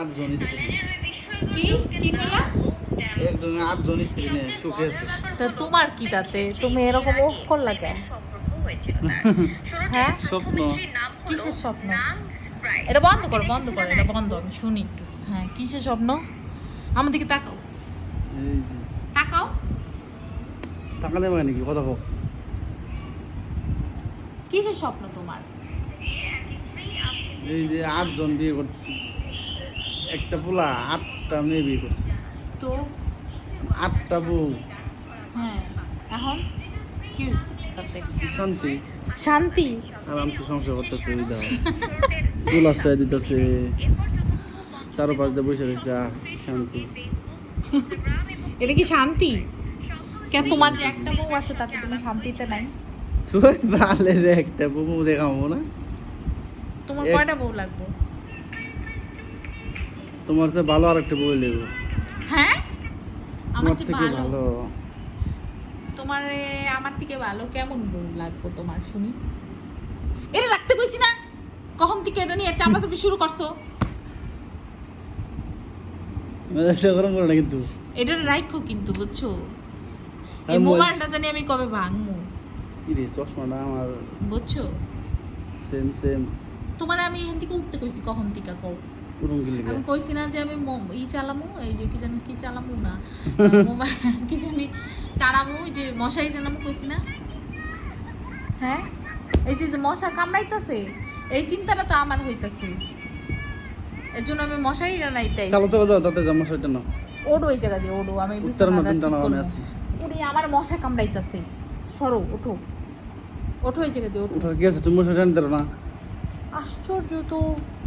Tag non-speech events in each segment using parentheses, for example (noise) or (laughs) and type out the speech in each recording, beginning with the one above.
আটজন স্ত্রী। কি? কি কইলা একজন আটজন স্ত্রী নিয়ে সুখে আছে। তা তোমার কি তাতে? তুমি এরকম ও করলা কেন? হ্যাঁ? স্বপ্ন। কিসের স্বপ্ন? এটা বন্ধ করো বন্ধ করো এটা বন্ধ আমি শুনি একটু। হ্যাঁ কিসের স্বপ্ন? আমার দিকে তাকাও। এই যে। তাকাও। টাকা দেবে নাকি? কথা হোক কিসের স্বপ্ন তোমার? এই যে আটজন বিয়ে করতে একটা পোলা আটটা মেয়ে বিয়ে করছে। তো? আটটা বউ। হ্যাঁ এখন? কি তাতে শান্তি? শান্তি? আরাম তো সংসার করতেছে ওই দাও চুল আশ্রয় দিতেছে। চারো পাঁচ দিয়ে বসে রয়েছে আহ, শান্তি। এটা কি শান্তি? কেন তোমার যে একটা বউ আছে তাতে তুমি শান্তিতে নাই? তুই ভালে রে একটা বউ দেখাবো না। তোমার কয়টা বউ লাগবে? তোমার চেয়ে ভালো আর একটা বউ হ্যাঁ? আমার থেকে ভালো? তোমার আমার থেকে ভালো কেমন বউ লাগবে তোমার শুনি? এটা রাখতে কইছি না। কখন থেকে এটা নিয়ে চাপাচাপি শুরু করছ। গরম করো না কিন্তু। এটা রাখো কিন্তু বুঝছ? এই মোবাইলটা জানি আমি কবে ভাঙবো। কি রে চশমাটা আমার বুঝছ? সেম সেম তোমার আমি এখান থেকে উঠতে কইছি কখন থেকে কও? আমি কইছি না যে আমি ই চালামু এই যে কি জানি কি চালামু না। মোবাইল (laughs) কি জানি টানামু যে মশারি টানামু কইছি না। হ্যাঁ? এই যে যে মশা কামড়াইতাছে এই চিন্তাটা তো আমার হইতাছে। এর জন্য আমি মশারি টানাইতাই। চালো চালো দাও তাতে জামা শাড়িটা নাও। ওডো এই জায়গা দিয়ে ওডো। আমি উত্তর বিছানাটা নতুন ঠিক টানা করব। আমি আছি। উনি আমার মশা কামড়াইতাছে। সরো ওঠো। ওঠো এই জায়গা দিয়ে ওঠো। আছে তুমি মশারি টানতে না। আশ্চর্য তো।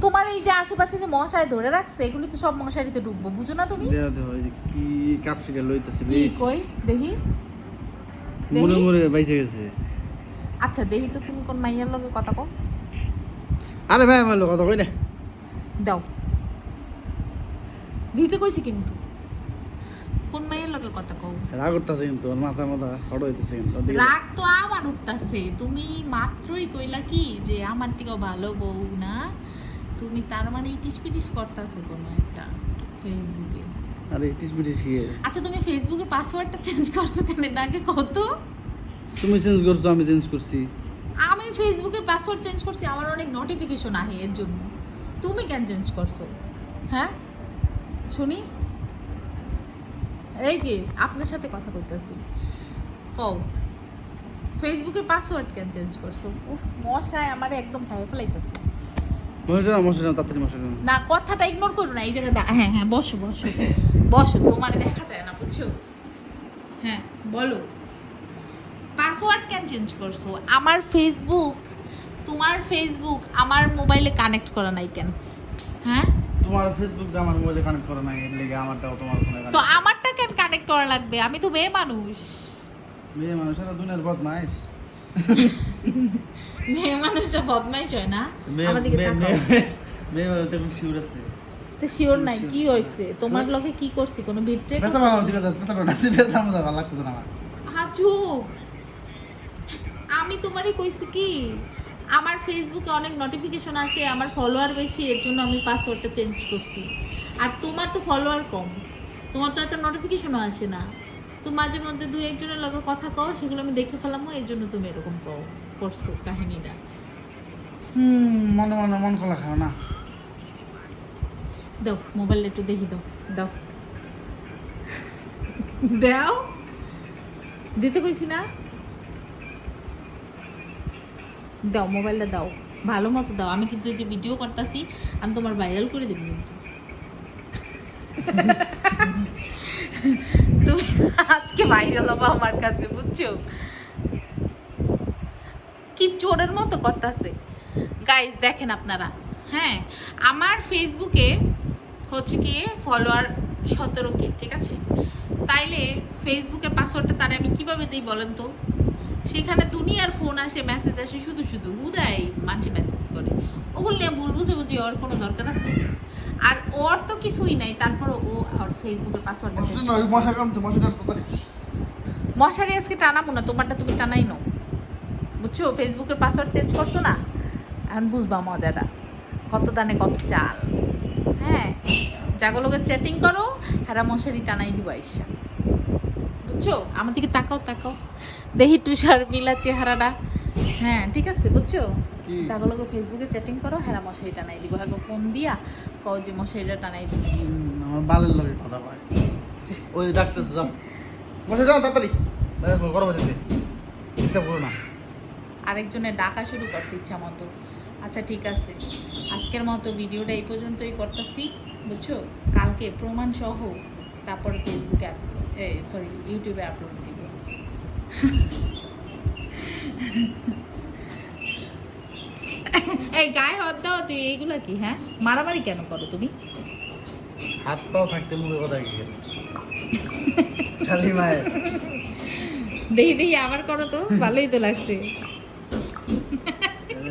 তোমার এই যে আশেপাশে যে মশায় ধরে রাখছে এগুলি তো সব মশারিতে ঢুকবো বুঝো না তুমি? এই যে কি কাপসিটা লইতেছে কি কই? দেখি। বাইচে গেছে। আচ্ছা দেখি তো তুমি কোন মাইয়ার লগে কথা কও। আরে ভাই আমার লোক কথা কই না। দাও। দিতে কইছি কিন্তু। লগে কথা কও। রাগ করতেছে কিন্তু ওর মাথা মাথা হড় হইতেছে কিন্তু রাগ তো আমার উঠতাছে। তুমি মাত্রই কইলা কি যে আমার থেকেও ভালো বউ না তুমি তার মানে ইটিস পিটিস করতেছে কোনো একটা ফেসবুকে আরে ইটিস পিটিস কি? আচ্ছা তুমি ফেসবুকের পাসওয়ার্ডটা চেঞ্জ করছ কেন? আগে কত তুমি চেঞ্জ করছ আমি চেঞ্জ করছি। আমি ফেসবুকের পাসওয়ার্ড চেঞ্জ করছি আমার অনেক নোটিফিকেশন আহে এর জন্য। তুমি কেন চেঞ্জ করছ? হ্যাঁ? শুনি? এই যে আপনার সাথে কথা কইতাছি। কও ফেসবুকের পাসওয়ার্ড কেন চেঞ্জ করছ? উফ মশায় আমার একদম খাইয়ে ফেলাইতেছে। না কথাটা ইগনোর করো না এই জায়গায় হ্যাঁ হ্যাঁ বসো বসো। বসো তোমার দেখা যায় না বুঝছ? হ্যাঁ বলো। পাসওয়ার্ড কেন চেঞ্জ করছ? আমার ফেসবুক তোমার ফেসবুক আমার মোবাইলে কানেক্ট করা নাই কেন? হ্যাঁ? তোমার ফেসবুক যে আমার মোবাইলে কানেক্ট করা নাই এর লেগে আমারটাও তোমার ফোনে তো আমারটা কেন কানেক্ট করা লাগবে? আমি তো মেয়ে মানুষ। মেয়ে মানুষেরা দুনিয়ার বদমাইশ। (laughs) মেয়ে মানুষটা বদমাইশ হয় না? মেয়ে আমাদেরকে মেয়ে- মানুষ তো শিউর আছে। তো শিওর নাই কি হয়েছে তোমার লগে কি করছি? কোনো বিট্রে পেছা মামা ঠিক আছে পেছা মামা পেছা মামা ভালো লাগতেছে না আমার। হাজু আমি তোমারই কইছি কি? আমার ফেসবুকে অনেক নোটিফিকেশন আসে আমার ফলোয়ার বেশি এর জন্য আমি পাসওয়ার্ডটা চেঞ্জ করছি। আর তোমার তো ফলোয়ার কম। তোমার তো একটা নোটিফিকেশনও আসে না। তো মাঝে মধ্যে দুই একজনের লগে কথা কও সেগুলো আমি দেখে ফেলামো এর জন্য তুমি এরকম কও করছ কাহিনীটা। হুম মনে মনে মন খোলা খাও না। দাও মোবাইলটা একটু দেখি দাও দাও। দাও। দিতে কইছি না? দাও, মোবাইলটা দাও। ভালো মতো দাও। আমি কিন্তু যে ভিডিও করতেছি, আমি তোমার ভাইরাল করে দেবো কিন্তু। (laughs) তুমি আজকে ভাইরাল হব আমার কাছে, বুঝছ? কি চোরের মতো করতেছে। গাইজ দেখেন আপনারা। হ্যাঁ আমার ফেসবুকে হচ্ছে কি ফলোয়ার সতেরো কে, ঠিক আছে? তাইলে ফেসবুকের পাসওয়ার্ডটা তারে আমি কীভাবে দিই বলেন তো? সেখানে দুনিয়ার ফোন আসে মেসেজ আসে শুধু শুধু উদয় মানুষ মেসেজ করে। ওগুলো নিয়ে ভুল বুঝে বুঝি ওর কোনো দরকার আছে? আর ওর তো কিছুই নাই তারপর ও ওর ফেসবুকের পাসওয়ার্ডটা মশা কামছে মশা কামছে মশারি আজকে টানাবো না তোমারটা তুমি টানাই নাও। বুঝছ? ফেসবুকের পাসওয়ার্ড চেঞ্জ করছ না? এখন বুঝবা মজাটা। কত দানে কত চাল। হ্যাঁ? জাগলোকে চ্যাটিং করো হারা মশারি টানাই দিব আইসা। বুঝছ? আমার দিকে তাকাও তাকাও। দেখি তুষার মিলা চেহারাটা। হ্যাঁ ঠিক আছে বুঝছ? কি? জাগলোকে ফেসবুকে চ্যাটিং করো হেরা মশারি টানাই দিব। হ্যাঁ ফোন দিয়া কও যে মশারিটা টানাই দিব। আমার বালের লগে কথা কয়। ওই ডাক্তার যাও। যাও তাড়াতাড়ি। গরম হয়ে যেতে ডিস্টার্ব করো না। আরেকজনের ডাকা শুরু করছে ইচ্ছা মতো। আচ্ছা ঠিক আছে। আজকের মতো ভিডিওটা এই পর্যন্তই করতেছি বুঝছ? কালকে প্রমাণ সহ তারপর ফেসবুকে সরি ইউটিউবে আপলোড দিব। এই গায়ে হাত দাও তুই এইগুলা কি হ্যাঁ? মারামারি কেন করো তুমি? হাত পাও থাকতে মুখে কথা কি খালি মায়ের। দেখি দেখি আবার করো তো ভালোই তো লাগছে।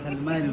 খালি মায়ের